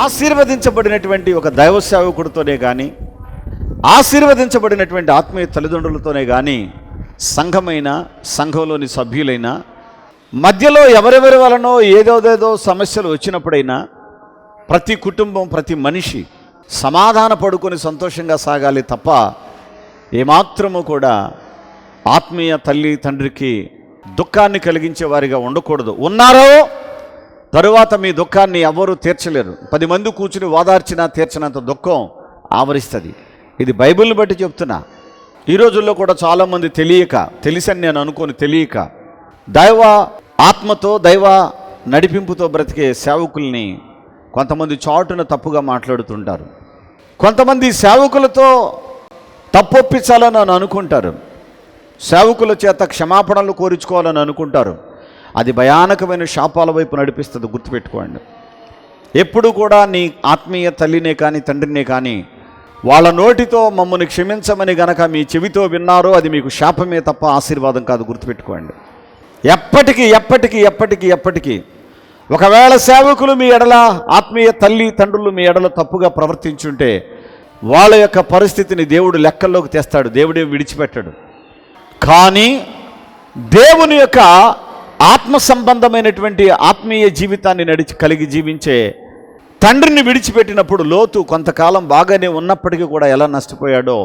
ఆశీర్వదించబడినటువంటి ఒక దైవ సేవకుడితోనే కానీ ఆశీర్వదించబడినటువంటి ఆత్మీయ తల్లిదండ్రులతోనే కానీ సంఘమైన సంఘంలోని సభ్యులైన మధ్యలో ఎవరెవరి వలనో ఏదోదేదో సమస్యలు వచ్చినప్పుడైనా ప్రతి కుటుంబం ప్రతి మనిషి సమాధాన పడుకొని సంతోషంగా సాగాలి తప్ప ఏమాత్రము కూడా ఆత్మీయ తల్లి తండ్రికి దుఃఖాన్ని కలిగించే వారిగా ఉండకూడదు. ఉన్నారో తరువాత మీ దుఃఖాన్ని ఎవరూ తీర్చలేరు. పది మంది కూర్చుని ఓదార్చినా తీర్చినంత దుఃఖం ఆవరిస్తుంది. ఇది బైబిల్ని బట్టి చెప్తున్నా. ఈ రోజుల్లో కూడా చాలామంది తెలియక తెలిసని నేను అనుకోని తెలియక దైవ ఆత్మతో దైవ నడిపింపుతో బ్రతికే సేవకుల్ని కొంతమంది చాటున తప్పుగా మాట్లాడుతుంటారు. కొంతమంది సేవకులతో తప్పొప్పించాలని అని అనుకుంటారు. సేవకుల చేత క్షమాపణలు కోరించుకోవాలని అనుకుంటారు. అది భయానకమైన శాపాల వైపు నడిపిస్తుంది గుర్తుపెట్టుకోండి. ఎప్పుడు కూడా నీ ఆత్మీయ తల్లినే కానీ తండ్రినే కానీ వాళ్ళ నోటితో మమ్మల్ని క్షమించమని గనక మీ చెవితో విన్నారో అది మీకు శాపమే తప్ప ఆశీర్వాదం కాదు గుర్తుపెట్టుకోండి. ఎప్పటికీ ఎప్పటికీ ఎప్పటికీ ఎప్పటికీ ఒకవేళ సేవకులు మీ ఎడల ఆత్మీయ తల్లి తండ్రులు మీ ఎడల తప్పుగా ప్రవర్తించుంటే వాళ్ళ యొక్క పరిస్థితిని దేవుడు లెక్కల్లోకి తెస్తాడు దేవుడే విడిచిపెట్టాడు. కానీ దేవుని యొక్క ఆత్మ సంబంధమైనటువంటి ఆత్మీయ జీవితాన్ని నడిచి కలిగి జీవించే తండ్రిని విడిచిపెట్టినప్పుడు లోతు కొంతకాలం బాగానే ఉన్నప్పటికీ కూడా ఎలా నష్టపోయాడో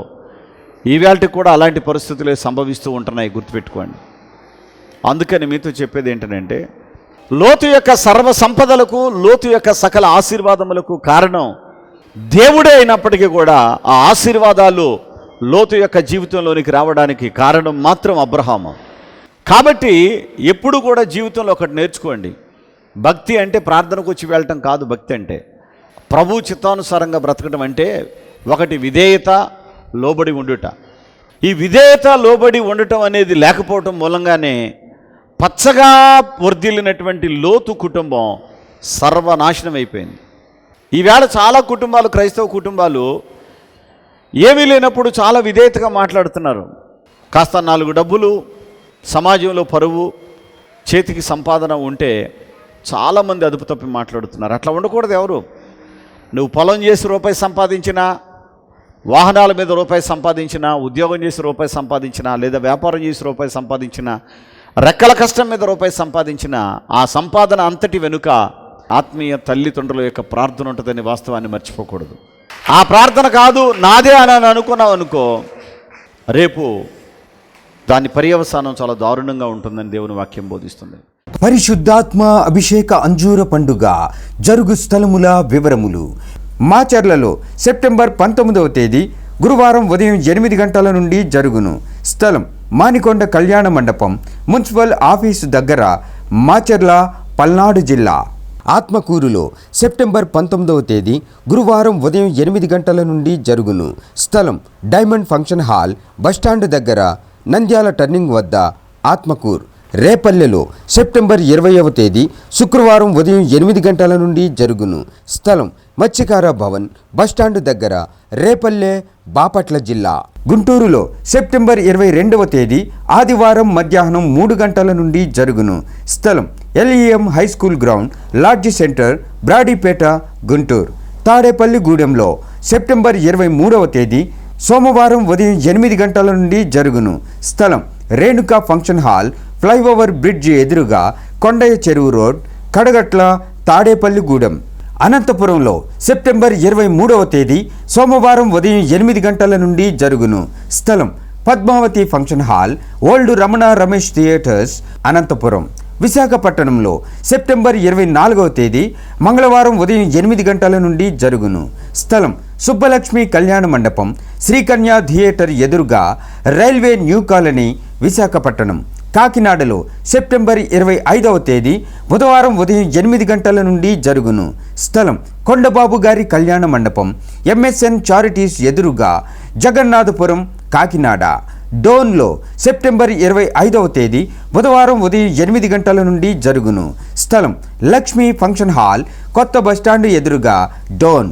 ఈవేళకి కూడా అలాంటి పరిస్థితులే సంభవిస్తూ ఉంటున్నాయి గుర్తుపెట్టుకోండి. అందుకని మీతో చెప్పేది ఏంటంటే లోతు యొక్క సర్వ సంపదలకు లోతు యొక్క సకల ఆశీర్వాదములకు కారణం దేవుడే అయినప్పటికీ కూడా ఆ ఆశీర్వాదాలు లోతు యొక్క జీవితంలోనికి రావడానికి కారణం మాత్రం అబ్రహాము. కాబట్టి ఎప్పుడు కూడా జీవితంలో ఒకటి నేర్చుకోండి. భక్తి అంటే ప్రార్థనకు వచ్చి వెళ్ళటం కాదు భక్తి అంటే. ప్రభు చిత్తానుసారంగా బ్రతకడం అంటే ఒకటి విధేయత లోబడి ఉండుట. ఈ విధేయత లోబడి ఉండటం అనేది లేకపోవటం మూలంగానే పచ్చగా వర్ధిల్లినటువంటి లోతు కుటుంబం సర్వనాశనం అయిపోయింది. ఈవేళ చాలా కుటుంబాలు క్రైస్తవ కుటుంబాలు ఏమీ లేనప్పుడు చాలా విధేయతగా మాట్లాడుతున్నారు. కాస్త నాలుగు డబ్బులు సమాజంలో పరువు చేతికి సంపాదన ఉంటే చాలామంది అదుపు తప్పి మాట్లాడుతున్నారు. అట్లా ఉండకూడదు ఎవరు? నువ్వు పొలం చేసి రూపాయి సంపాదించినా వాహనాల మీద రూపాయి సంపాదించినా ఉద్యోగం చేసి రూపాయి సంపాదించినా లేదా వ్యాపారం చేసి రూపాయి సంపాదించినా రెక్కల కష్టం మీద రూపాయి సంపాదించినా ఆ సంపాదన అంతటి వెనుక ఆత్మీయ తల్లిదండ్రుల యొక్క ప్రార్థన ఉంటుందని వాస్తవాన్ని మర్చిపోకూడదు. ఆ ప్రార్థన కాదు నాదే అని అని అనుకున్నావు అనుకో రేపు దాని పర్యవసానం చాలా దారుణంగా ఉంటుందని దేవుని వాక్యం బోధిస్తుంది. పరిశుద్ధాత్మ అభిషేక అంజూర పండుగ జరుగు స్థలముల వివరములు. మాచర్లలో సెప్టెంబర్ పంతొమ్మిదవ తేదీ గురువారం ఉదయం ఎనిమిది గంటల నుండి జరుగును. స్థలం మానికొండ కళ్యాణ మండపం మున్సిపల్ ఆఫీసు దగ్గర మాచర్ల పల్నాడు జిల్లా. ఆత్మకూరులో సెప్టెంబర్ పంతొమ్మిదవ తేదీ గురువారం ఉదయం ఎనిమిది గంటల నుండి జరుగును. స్థలం డైమండ్ ఫంక్షన్ హాల్ బస్టాండ్ దగ్గర నంద్యాల టర్నింగ్ వద్ద ఆత్మకూర్. రేపల్లెలో సెప్టెంబర్ ఇరవైవ తేదీ శుక్రవారం ఉదయం ఎనిమిది గంటల నుండి జరుగును. స్థలం మత్స్యకార భవన్ బస్టాండ్ దగ్గర రేపల్లె బాపట్ల జిల్లా. గుంటూరులో సెప్టెంబర్ ఇరవై రెండవ తేదీ ఆదివారం మధ్యాహ్నం మూడు గంటల నుండి జరుగును. స్థలం LEM high school ground lodge centre Brodipet Guntur. Tadepalli గూడెంలో సెప్టెంబర్ ఇరవై మూడవ తేదీ సోమవారం ఉదయం ఎనిమిది గంటల నుండి జరుగును. స్థలం Renuka function hall flyover bridge ఎదురుగా కొండయ్య చెరువు రోడ్ కడగట్ల తాడేపల్లిగూడెం అనంతపురంలో సెప్టెంబర్ ఇరవై మూడవ తేదీ సోమవారం ఉదయం ఎనిమిది గంటల నుండి జరుగును. స్థలం Padmavathi function hall old Ramana Ramesh theatres Anantapur. విశాఖపట్నంలో సెప్టెంబర్ ఇరవై నాలుగవ తేదీ మంగళవారం ఉదయం ఎనిమిది గంటల నుండి జరుగును. స్థలం సుబ్బలక్ష్మి కళ్యాణ మండపం శ్రీకన్య థియేటర్ ఎదురుగా రైల్వే న్యూ కాలనీ విశాఖపట్నం. కాకినాడలో సెప్టెంబర్ ఇరవై ఐదవ తేదీ బుధవారం ఉదయం ఎనిమిది గంటల నుండి జరుగును. స్థలం కొండబాబు గారి కళ్యాణ మండపం ఎంఎస్ఎన్ చారిటీస్ ఎదురుగా జగన్నాథపురం కాకినాడ. డోన్లో సెప్టెంబర్ ఇరవై ఐదవ తేదీ బుధవారం ఉదయం ఎనిమిది గంటల నుండి జరుగును. స్థలం లక్ష్మీ ఫంక్షన్ హాల్ కొత్త బస్టాండ్ ఎదురుగా డోన్.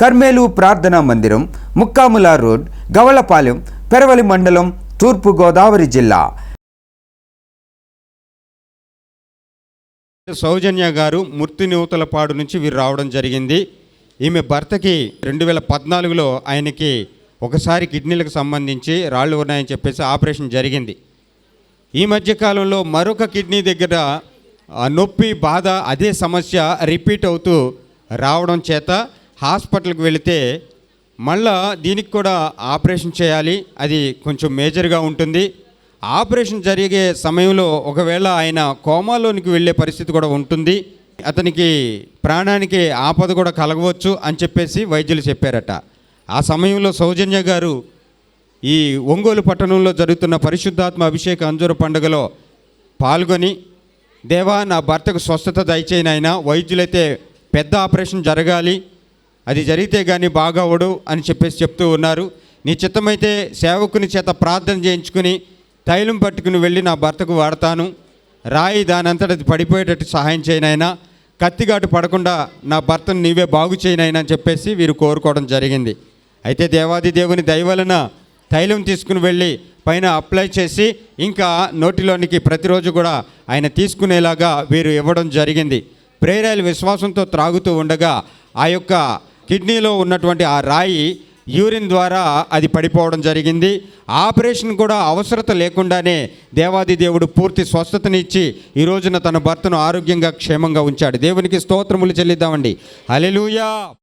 కర్మేలు ప్రార్థనా మందిరం ముక్కాముల రోడ్ గవలపాలెం పెరవలి మండలం తూర్పు గోదావరి జిల్లా. సౌజన్య గారు మూర్తి నూతలపాడు నుంచి వీరు రావడం జరిగింది. ఈమె భర్తకి రెండు వేల పద్నాలుగులో ఆయనకి ఒకసారి కిడ్నీలకు సంబంధించి రాళ్ళు ఉన్నాయని చెప్పేసి ఆపరేషన్ జరిగింది. ఈ మధ్య కాలంలో మరొక కిడ్నీ దగ్గర నొప్పి బాధ అదే సమస్య రిపీట్ అవుతూ రావడం చేత హాస్పిటల్కి వెళితే మళ్ళా దీనికి కూడా ఆపరేషన్ చేయాలి. అది కొంచెం మేజర్గా ఉంటుంది. ఆపరేషన్ జరిగే సమయంలో ఒకవేళ ఆయన కోమాలోనికి వెళ్ళే పరిస్థితి కూడా ఉంటుంది. అతనికి ప్రాణానికి ఆపద కూడా కలగవచ్చు అని చెప్పేసి వైద్యులు చెప్పారట. ఆ సమయంలో సౌజన్య గారు ఈ ఒంగోలు పట్టణంలో జరుగుతున్న పరిశుద్ధాత్మ అభిషేక అంజూర పండుగలో పాల్గొని దేవా నా భర్తకు స్వస్థత దయచేయనైనా వైద్యులైతే పెద్ద ఆపరేషన్ జరగాలి. అది జరిగితే కానీ బాగవడు అని చెప్పేసి చెప్తూ ఉన్నారు. నీ చిత్తమైతే సేవకుని చేత ప్రార్థన చేయించుకుని తైలం పట్టుకుని వెళ్ళి నా భర్తకు వాడతాను. రాయి దానంతట అది పడిపోయేటట్టు సహాయం చేయనైనా కత్తిగాటు పడకుండా నా భర్తను నీవే బాగు చేయనైనా అని చెప్పేసి వీరు కోరుకోవడం జరిగింది. అయితే దేవాది దేవుని దయవలన తైలం తీసుకుని వెళ్ళి పైన అప్లై చేసి ఇంకా నోటిలోనికి ప్రతిరోజు కూడా ఆయన తీసుకునేలాగా వీరు ఇవ్వడం జరిగింది. ప్రేరాయలు విశ్వాసంతో త్రాగుతూ ఉండగా ఆ యొక్క కిడ్నీలో ఉన్నటువంటి ఆ రాయి యూరిన్ ద్వారా అది పడిపోవడం జరిగింది. ఆపరేషన్ కూడా అవసరత లేకుండానే దేవాది దేవుడు పూర్తి స్వస్థతనిచ్చి ఈ రోజున తన భర్తను ఆరోగ్యంగా క్షేమంగా ఉంచాడు. దేవునికి స్తోత్రములు చెల్లిద్దామండి. అలెలుయా